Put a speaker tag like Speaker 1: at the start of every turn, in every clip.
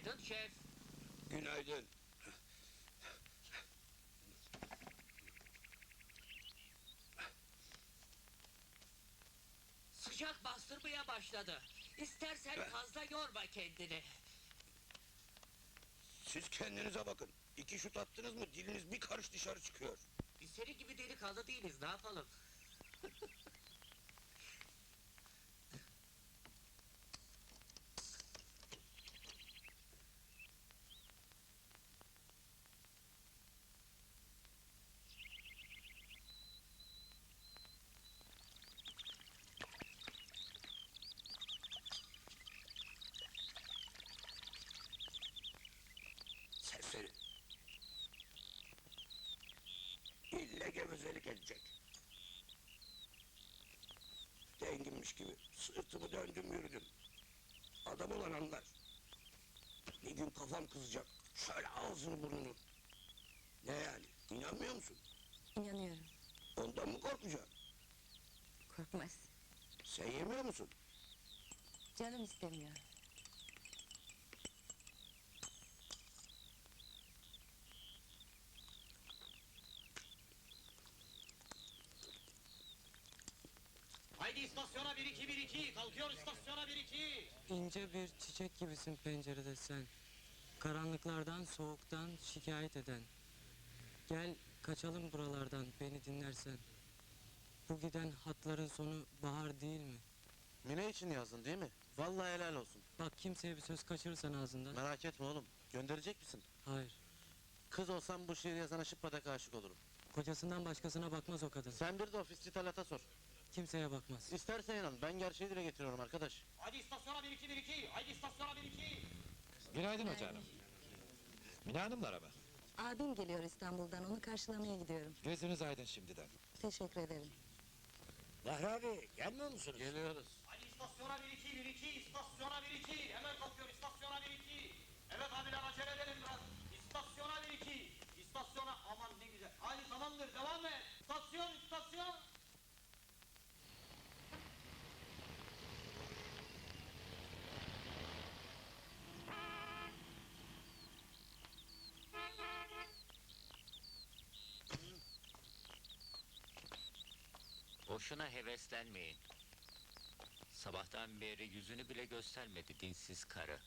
Speaker 1: Günaydın şef.
Speaker 2: Günaydın.
Speaker 1: Sıcak bastırmaya başladı. İstersen fazla yorma kendini.
Speaker 2: Siz kendinize bakın. İki şut attınız mı diliniz bir karış dışarı çıkıyor.
Speaker 1: Biz senin gibi delikanlı değiliz, ne yapalım?
Speaker 2: gevezelik edecek. Denginmiş gibi sırtımı döndüm yürüdüm. Adam olan anlar. Bir gün kafam kızacak. Şöyle ağzını burnunu. Ne yani? İnanmıyor musun?
Speaker 3: İnanıyorum.
Speaker 2: Ondan mı korkacaksın?
Speaker 3: Korkmaz.
Speaker 2: Sen yemiyor musun?
Speaker 3: Canım istemiyor.
Speaker 4: İstasyona 1-2-1-2. Kalkıyor istasyona 1-2.
Speaker 5: İnce bir çiçek gibisin pencerede sen. Karanlıklardan, soğuktan şikayet eden. Gel kaçalım buralardan beni dinlersen. Bu giden hatların sonu bahar değil mi?
Speaker 6: Mine için yazdın değil mi? Vallahi helal olsun.
Speaker 5: Bak kimseye bir söz kaçırırsan ağzından.
Speaker 6: Merak etme oğlum. Gönderecek misin?
Speaker 5: Hayır.
Speaker 6: Kız olsam bu şiir yazana şıppadak aşık olurum.
Speaker 5: Kocasından başkasına bakmaz o kadın.
Speaker 6: Sen bir de ofisçi Talat'a sor.
Speaker 5: Kimseye bakmaz.
Speaker 6: İstersen inan ben gerçeği dile getiriyorum arkadaş.
Speaker 4: Haydi istasyona 1-2-1-2. Haydi istasyona 1-2.
Speaker 7: Günaydın hoca hanım. Mine Hanımlara mı?
Speaker 3: Abim geliyor İstanbul'dan. Onu karşılamaya gidiyorum.
Speaker 7: Gözünüz aydın şimdiden.
Speaker 3: Teşekkür ederim.
Speaker 2: Bahri abi gelmiyor musunuz?
Speaker 6: Geliyoruz.
Speaker 4: Haydi istasyona 1-2-1-2. İstasyona 1-2. Hemen kalkıyor istasyona
Speaker 1: Boşuna heveslenmeyin. Sabahtan beri yüzünü bile göstermedi dinsiz karı.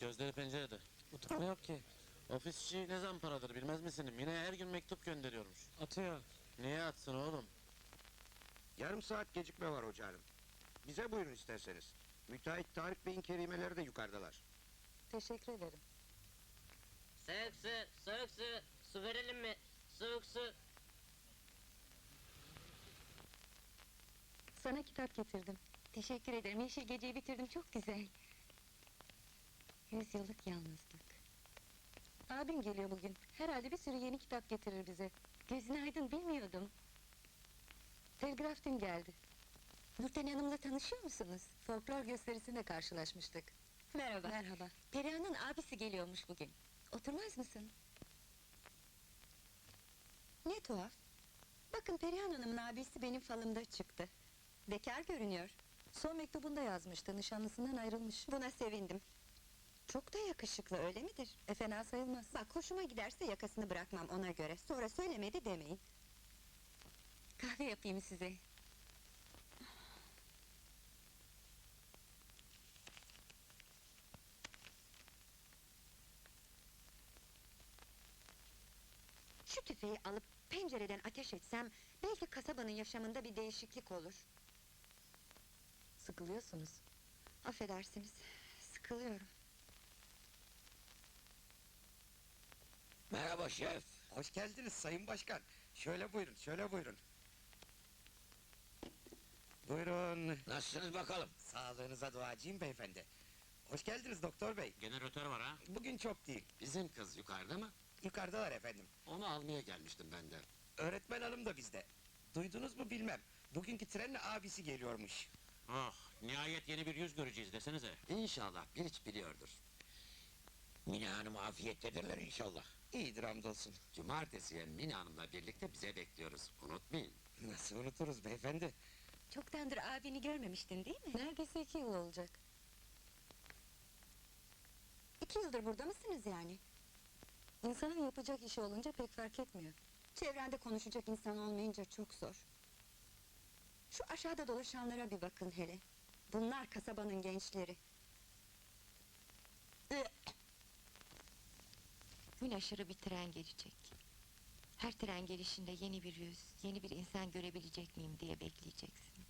Speaker 6: Gözleri pencerede.
Speaker 5: Utku yok ki.
Speaker 6: Ofisçi ne zaman paradır bilmez misin? Mine her gün mektup gönderiyormuş.
Speaker 5: Atıyor.
Speaker 6: Niye atsın oğlum?
Speaker 2: Yarım saat gecikme var hoca hanım. Bize buyurun isterseniz. Müteahhit Tarık Bey'in kerimeleri de yukarıdalar.
Speaker 3: Teşekkür ederim.
Speaker 8: Soğuk su, soğuk su. Su verelim mi? Soğuk su.
Speaker 3: Sana kitap getirdim. Teşekkür ederim. Yeşil Gece'yi bitirdim. Çok güzel. Yüz yıllık yalnızlık. Abim geliyor bugün. Herhalde bir sürü yeni kitap getirir bize. Gözün aydın bilmiyordum. Telgraf dün geldi. Nurten Hanım'la tanışıyor musunuz? Folklor gösterisinde karşılaşmıştık. Merhaba. Merhaba. Perihan'ın abisi geliyormuş bugün. Oturmaz mısın?
Speaker 9: Ne tuhaf. Bakın Perihan Hanım'ın abisi benim falımda çıktı. Bekar görünüyor.
Speaker 3: Son mektubunda yazmıştı. Nişanlısından ayrılmış.
Speaker 9: Buna sevindim. Çok da yakışıklı öyle midir?
Speaker 3: E fena sayılmaz.
Speaker 9: Bak hoşuma giderse yakasını bırakmam ona göre. Sonra söylemedi demeyin.
Speaker 3: Kahve yapayım size.
Speaker 9: Şu tüfeği alıp pencereden ateş etsem... ...belki kasabanın yaşamında bir değişiklik olur.
Speaker 3: Sıkılıyorsunuz.
Speaker 9: Affedersiniz. Sıkılıyorum.
Speaker 2: Merhaba şef.
Speaker 10: Hoş geldiniz Sayın Başkan. Şöyle buyurun, şöyle buyurun. Buyurun.
Speaker 2: Nasılsınız bakalım?
Speaker 10: Sağlığınıza duacıyım beyefendi. Hoş geldiniz doktor bey.
Speaker 7: Jeneratör var ha.
Speaker 10: Bugün çok değil.
Speaker 7: Bizim kız yukarıda mı?
Speaker 10: Yukarıdalar efendim.
Speaker 7: Onu almaya gelmiştim ben de.
Speaker 10: Öğretmen hanım da bizde. Duydunuz mu bilmem. Bugünkü trenle abisi geliyormuş.
Speaker 11: Oh, nihayet yeni bir yüz göreceğiz desenize.
Speaker 10: İnşallah bir iç biliyordur.
Speaker 12: Mine Hanım afiyettedirler inşallah.
Speaker 10: İyidir hamdolsun. Cumartesiye Mine Hanım'la birlikte bize bekliyoruz. Unutmayın. Nasıl unuturuz beyefendi?
Speaker 9: Çoktandır abini görmemiştin değil mi?
Speaker 3: Neredeyse iki yıl olacak.
Speaker 9: İki yıldır burada mısınız yani?
Speaker 3: İnsanın yapacak işi olunca pek fark etmiyor.
Speaker 9: Çevrende konuşacak insan olmayınca çok zor. Şu aşağıda dolaşanlara bir bakın hele. Bunlar kasabanın gençleri.
Speaker 13: Gün aşırı bir tren gelecek. Her tren gelişinde yeni bir yüz, yeni bir insan görebilecek miyim diye bekleyeceksin.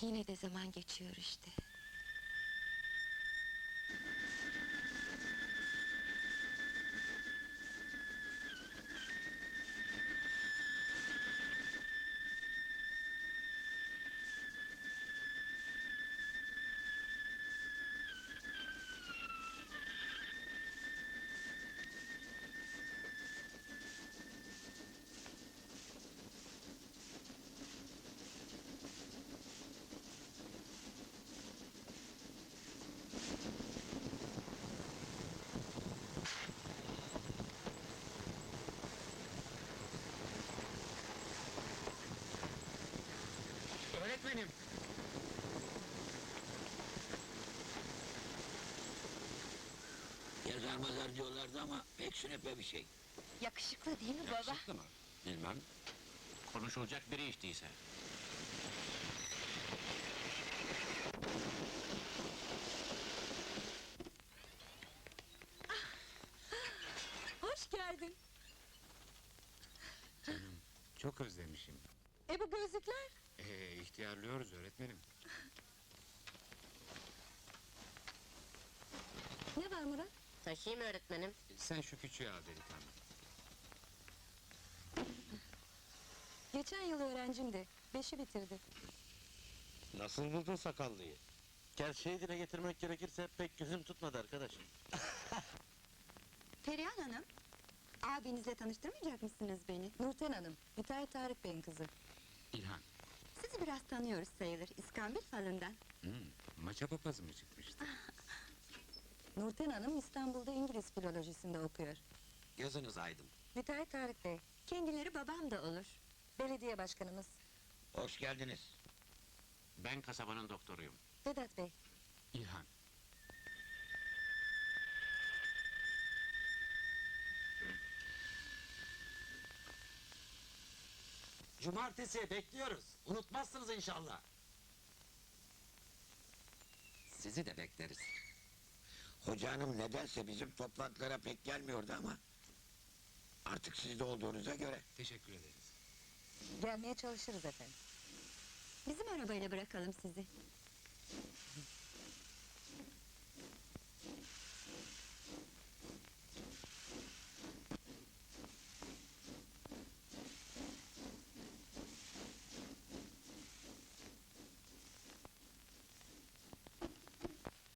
Speaker 13: Yine de zaman geçiyor işte.
Speaker 11: Öğretmenim.
Speaker 12: Yazar mazar diyorlardı ama pek sünepe bir şey.
Speaker 13: Yakışıklı değil mi baba?
Speaker 11: Yakışıklı mı? Bilmem. Konuşulacak biri hiç değilse.
Speaker 3: Hoş geldin.
Speaker 7: Çok özlemişim.
Speaker 3: E bu gözlükler?
Speaker 7: Ee, ihtiyarlıyoruz öğretmenim.
Speaker 3: Ne var Murat?
Speaker 8: Taşıyayım öğretmenim.
Speaker 7: Sen şu küçüğü al delikanlı.
Speaker 3: Geçen yıl öğrencimdi. Beşi bitirdi.
Speaker 11: Nasıl buldun sakallıyı? Gerçeği dile getirmek gerekirse pek gözüm tutmadı arkadaş.
Speaker 9: Perihan Hanım, abinizle tanıştırmayacak mısınız beni?
Speaker 3: Nurten Hanım, Müteahhit Tarık Bey'in kızı.
Speaker 7: İlhan.
Speaker 9: Biraz tanıyoruz sayılır, İskambil falından.
Speaker 7: Hmm, maça papazı mı çıkmıştı?
Speaker 3: Nurten Hanım İstanbul'da İngiliz filolojisinde okuyor.
Speaker 10: Gözünüz aydın.
Speaker 3: Müteahhit Tarık Bey,
Speaker 9: Kendileri babam da olur.
Speaker 3: belediye başkanımız.
Speaker 12: Hoş geldiniz.
Speaker 11: Ben kasabanın doktoruyum.
Speaker 3: Vedat Bey,
Speaker 7: İlhan.
Speaker 10: Cumartesiye bekliyoruz. Unutmazsınız inşallah. Sizi de bekleriz.
Speaker 12: Hoca hanım nedense bizim toplantılara pek gelmiyordu ama... ...artık sizde olduğunuza göre...
Speaker 7: Teşekkür ederiz.
Speaker 3: gelmeye çalışırız efendim.
Speaker 9: Bizim arabayla bırakalım sizi.